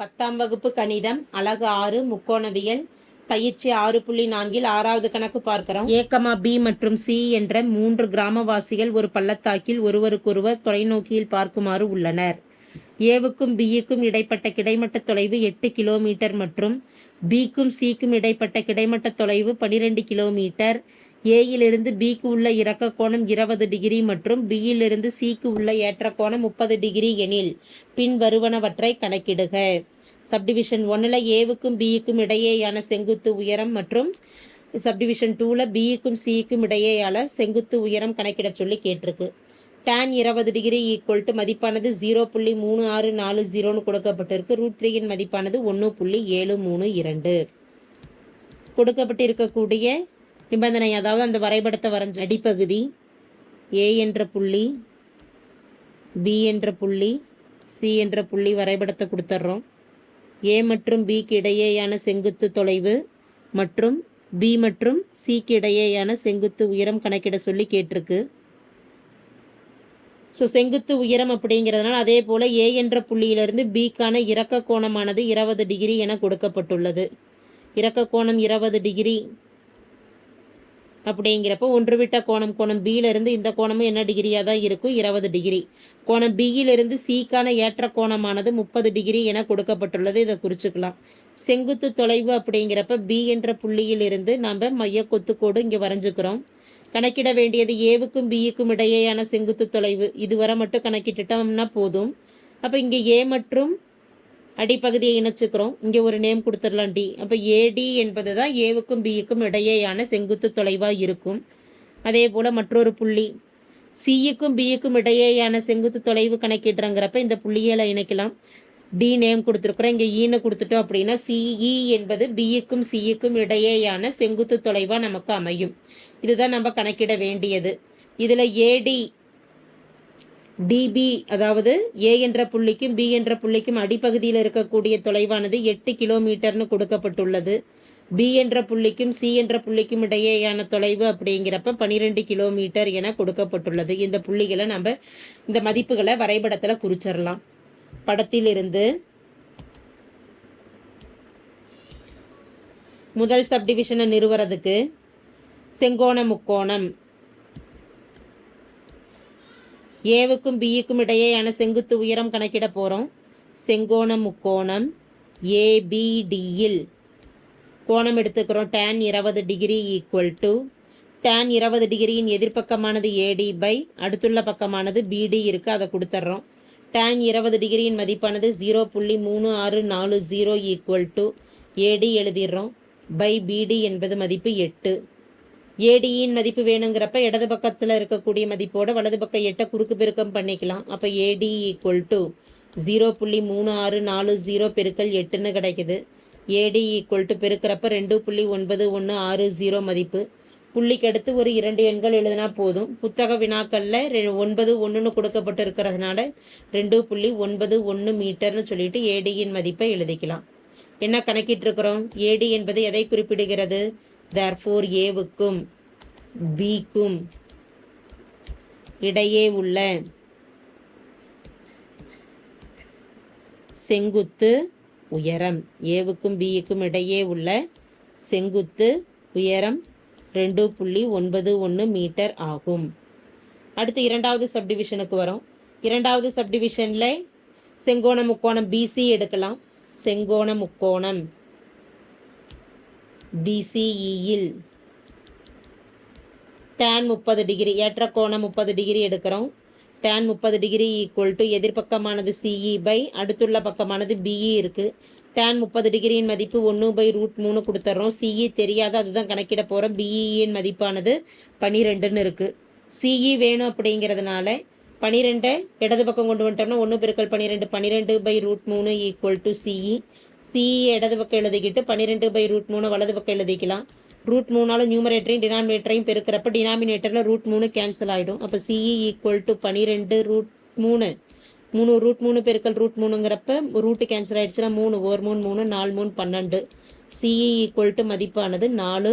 பத்தாம் வகுப்பு கணிதம் அழகு ஆறு முக்கோணவியல் பயிற்சி ஆறு புள்ளி நான்கில் ஆறாவது கணக்கு பார்க்கிறோம். ஏக்கமா பி மற்றும் சி என்ற மூன்று கிராமவாசிகள் ஒரு பள்ளத்தாக்கில் ஒருவருக்கொருவர் தொலைநோக்கியில் பார்க்குமாறு உள்ளனர். ஏவுக்கும் பியுக்கும் இடைப்பட்ட கிடைமட்ட தொலைவு எட்டு கிலோமீட்டர் மற்றும் பிக்கும் சிக்கும் இடைப்பட்ட கிடைமட்ட தொலைவு பனிரெண்டு கிலோமீட்டர். ஏயிலிருந்து பிக்கு உள்ள இறக்க கோணம் இருபது டிகிரி மற்றும் பியிலிருந்து சிக்கு உள்ள ஏற்ற கோணம் முப்பது டிகிரி எனில் பின் வருவனவற்றை கணக்கிடுக. சப்டிவிஷன் ஒன்றில் ஏவுக்கும் பிஇக்கும் இடையேயான செங்குத்து உயரம் மற்றும் சப்டிவிஷன் டூவில் பிஇக்கும் சிக்கும் இடையேயான செங்குத்து உயரம் கணக்கிட சொல்லி கேட்டிருக்கு. டேன் இருபது டிகிரி ஈக்குவல் டு மதிப்பானது ஜீரோ புள்ளி மூணு ஆறு நாலு ஜீரோன்னு கொடுக்கப்பட்டிருக்கு. ரூட் த்ரீயின் மதிப்பானது ஒன்று புள்ளி ஏழு மூணு இரண்டு. கொடுக்கப்பட்டிருக்கக்கூடிய நிபந்தனை அதாவது அந்த வரைபடத்தை வரைஞ்ச அடிப்பகுதி ஏ என்ற புள்ளி பி என்ற புள்ளி சி என்ற புள்ளி வரைபடத்தை கொடுத்துட்றோம். ஏ மற்றும் பிக்கு இடையேயான செங்குத்து தொலைவு மற்றும் பி மற்றும் சிக்கு இடையேயான செங்குத்து உயரம் கணக்கிட சொல்லி கேட்டிருக்கு. ஸோ செங்குத்து உயரம் அப்படிங்கிறதுனால அதே போல் ஏ என்ற புள்ளியிலிருந்து பிக்கான இறக்க கோணமானது இருபது டிகிரி என கொடுக்கப்பட்டுள்ளது. இறக்க கோணம் இருபது டிகிரி அப்படிங்கிறப்போ ஒன்று விட்ட கோணம் கோணம் பியிலிருந்து இந்த கோணமும் என்ன டிகிரியாக தான் இருக்கும்? இருபது டிகிரி கோணம் பியிலிருந்து சிக்கான ஏற்ற கோணமானது முப்பது டிகிரி என கொடுக்கப்பட்டுள்ளது. இதை குறிச்சுக்கலாம். செங்குத்து தொலைவு அப்படிங்கிறப்ப பி என்ற புள்ளியிலிருந்து நாம் மைய கொத்துக்கோடு இங்கே வரைஞ்சுக்கிறோம். கணக்கிட வேண்டியது ஏவுக்கும் பியுக்கும் இடையேயான செங்குத்து தொலைவு. இதுவரை மட்டும் கணக்கிட்டுட்டோம்னா போதும். அப்போ இங்கே ஏ மற்றும் அடிப்பகுதியை இணைச்சுக்கிறோம். இங்கே ஒரு நேம் கொடுத்துடலாம் டி அப்போ ஏடி என்பது தான் ஏவுக்கும் பியுக்கும் இடையேயான செங்குத்து தொலைவாக இருக்கும். அதே போல் மற்றொரு புள்ளி சியுக்கும் பியுக்கும் இடையேயான செங்குத்து தொலைவு கணக்கிடுறங்கிறப்ப இந்த புள்ளிகளை இணைக்கலாம். டி நேம் கொடுத்துருக்குறோம். இங்கே ஈன்னு e கொடுத்துட்டோம் அப்படின்னா சிஇ e என்பது பியுக்கும் சியுக்கும் இடையேயான செங்குத்து தொலைவாக நமக்கு அமையும். இதுதான் நம்ம கணக்கிட வேண்டியது. இதில் ஏடி டிபி அதாவது ஏ என்ற புள்ளிக்கும் பி என்ற புள்ளிக்கும் அடிப்பகுதியில் இருக்கக்கூடிய தொலைவானது எட்டு கிலோமீட்டர்னு கொடுக்கப்பட்டுள்ளது. பி என்ற புள்ளிக்கும் சி என்ற புள்ளிக்கும் இடையேயான தொலைவு அப்படிங்கிறப்ப பன்னிரெண்டு கிலோமீட்டர் என கொடுக்கப்பட்டுள்ளது. இந்த புள்ளிகளை நம்ம இந்த மதிப்புகளை வரைபடத்தில் குறிச்சிடலாம். படத்திலிருந்து முதல் சப்டிவிஷனை நிறுவறதுக்கு செங்கோண முக்கோணம். ஏவுக்கும் பியுக்கும் இடையேயான செங்குத்து உயரம் கணக்கிட போகிறோம் செங்கோண முக்கோணம் ஏபிடியில் கோணம் எடுத்துக்கிறோம். டேன் இருபது டிகிரி ஈக்குவல் டு டேன் இருபது டிகிரியின் எதிர்ப்பக்கமானது ஏடி பை அடுத்துள்ள பக்கமானது பிடி இருக்குது அதை கொடுத்துட்றோம். டேன் இருபது டிகிரியின் மதிப்பானது ஜீரோ புள்ளி மூணு ஆறு நாலு zero equal to A D எழுதிடுறோம். By பிடி என்பது மதிப்பு எட்டு. ஏடியின் மதிப்பு வேணுங்கிறப்ப இடது பக்கத்தில் இருக்கக்கூடிய மதிப்போட வலது பக்கம் எட்டை குறுக்கு பெருக்கம் பண்ணிக்கலாம். அப்போ ஏடி ஈக்குவல் டு ஜீரோ புள்ளி மூணு ஆறு நாலு ஜீரோ பெருக்கல் எட்டுன்னு கிடைக்குது. ஏடி ஈக்குவல் டு பெருக்கிறப்ப ரெண்டு புள்ளி ஒன்பது ஒன்று ஆறு ஜீரோ மதிப்பு. புள்ளிக்கு அடுத்து ஒரு இரண்டு எண்கள் எழுதினா போதும். புத்தக வினாக்களில் ரெ ஒன்பது ஒன்றுன்னு கொடுக்கப்பட்டு இருக்கிறதுனால ரெண்டு புள்ளி ஒன்பது ஒன்று மீட்டர்னு சொல்லிட்டு ஏடியின் மதிப்பை எழுதிக்கலாம். என்ன கணக்கிட்டிருக்கிறோம்? ஏடி என்பது எதை குறிப்பிடுகிறது? தர்ஃபோர் ஏவுக்கும் பிக்கும் இடையே உள்ள செங்குத்து உயரம். ஏவுக்கும் பியுக்கும் இடையே உள்ள செங்குத்து உயரம் ரெண்டு புள்ளி ஒன்பது ஒன்று மீட்டர் ஆகும். அடுத்து இரண்டாவது சப்டிவிஷனுக்கு வரும். இரண்டாவது சப்டிவிஷனில் செங்கோண முக்கோணம் பிசி எடுக்கலாம். செங்கோண முக்கோணம். பிசிஇயில் டேன் முப்பது டிகிரி ஏற்ற கோணம் முப்பது டிகிரி எடுக்கிறோம். டேன் முப்பது டிகிரி ஈக்குவல் டு எதிர்பக்கமானது சிஇ பை அடுத்துள்ள பக்கமானது பிஇ இருக்குது டேன் முப்பது டிகிரியின் மதிப்பு ஒன்று பை ரூட் மூணு கொடுத்துட்றோம் சிஇ தெரியாத அதுதான் கணக்கிட போகிறோம் பிஇயின் மதிப்பானது பன்னிரெண்டுன்னு இருக்குது சிஇ வேணும் அப்படிங்கிறதுனால பன்னிரெண்டை இடது பக்கம் கொண்டு வந்துட்டோம்னா ஒன்று பெருக்கல் பன்னிரெண்டு பன்னிரெண்டு பை ரூட் மூணு equal to C E C E இடது பக்கம் எழுதிக்கிட்டு பன்னிரெண்டு பை ரூட் மூணு வலது பக்கம் எழுதிக்கலாம். ரூட் மூணாலும் நியூமரேட்டரையும் டினாமினேட்டரையும் பெருக்கிறப்ப டினாமினேட்டரில் ரூட் மூணு கேன்சல் ஆகிடும் அப்போ சிஇ ஈக்குவல் டு பன்னிரெண்டு ரூட் மூணு. மூணு ரூட் மூணு பெருக்கல் ரூட் மூணுங்கிறப்ப ரூட்டு கேன்சல் ஆகிடுச்சுன்னா மூணு ஒரு மூணு மூணு நாலு மூணு பன்னெண்டு. சிஇ ஈக்குவல் டு மதிப்பானது நாலு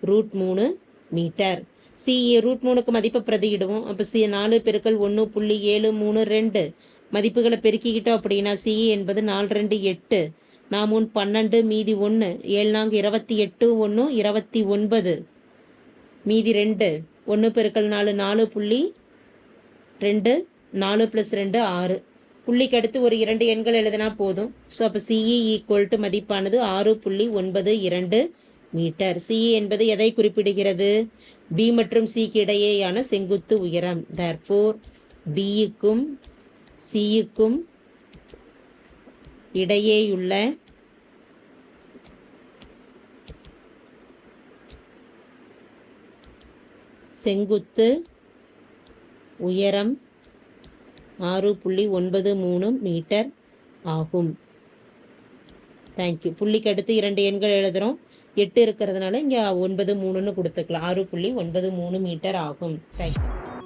ரூட் மூணு மீட்டர் சிஇ ரூட் மூணுக்கு மதிப்பை பிரதியிடுவோம். அப்போ சி நாலு பெருக்கல் ஒன்று புள்ளி ஏழு மூணு ரெண்டு. மதிப்புகளை பெருக்கிக்கிட்டோம் அப்படின்னா சிஇ என்பது நாலு ரெண்டு எட்டு. நான் உன் பன்னெண்டு மீதி ஒன்று ஏழு நான்கு இருபத்தி எட்டு ஒன்று இருபத்தி ஒன்பது. மீதி ரெண்டு ஒன்று பெருக்கல் நாலு நாலு புள்ளி ரெண்டு நாலு ப்ளஸ் ரெண்டு ஆறு. புள்ளிக்கு அடுத்து ஒரு இரண்டு எண்கள் எழுதினா போதும். ஸோ அப்போ சிஇ ஈக்குவல் டு மதிப்பானது ஆறு புள்ளி ஒன்பது இரண்டு மீட்டர். சிஇ என்பது எதை குறிப்பிடுகிறது? பி மற்றும் சிக்கு இடையேயான செங்குத்து உயரம். தர்ஃபோர் பியுக்கும் சிஇக்கும் இடையேயுள்ள செங்குத்து உயரம் ஆறு புள்ளி ஒன்பது மூணு மீட்டர் ஆகும். தேங்க்யூ புள்ளிக்கு அடுத்து இரண்டு எண்கள் எழுதுகிறோம் எட்டு இருக்கிறதுனால இங்கே ஒன்பது மூணுன்னு கொடுத்துக்கலாம். ஆறு புள்ளி ஒன்பது மூணு மீட்டர் ஆகும். தேங்க்யூ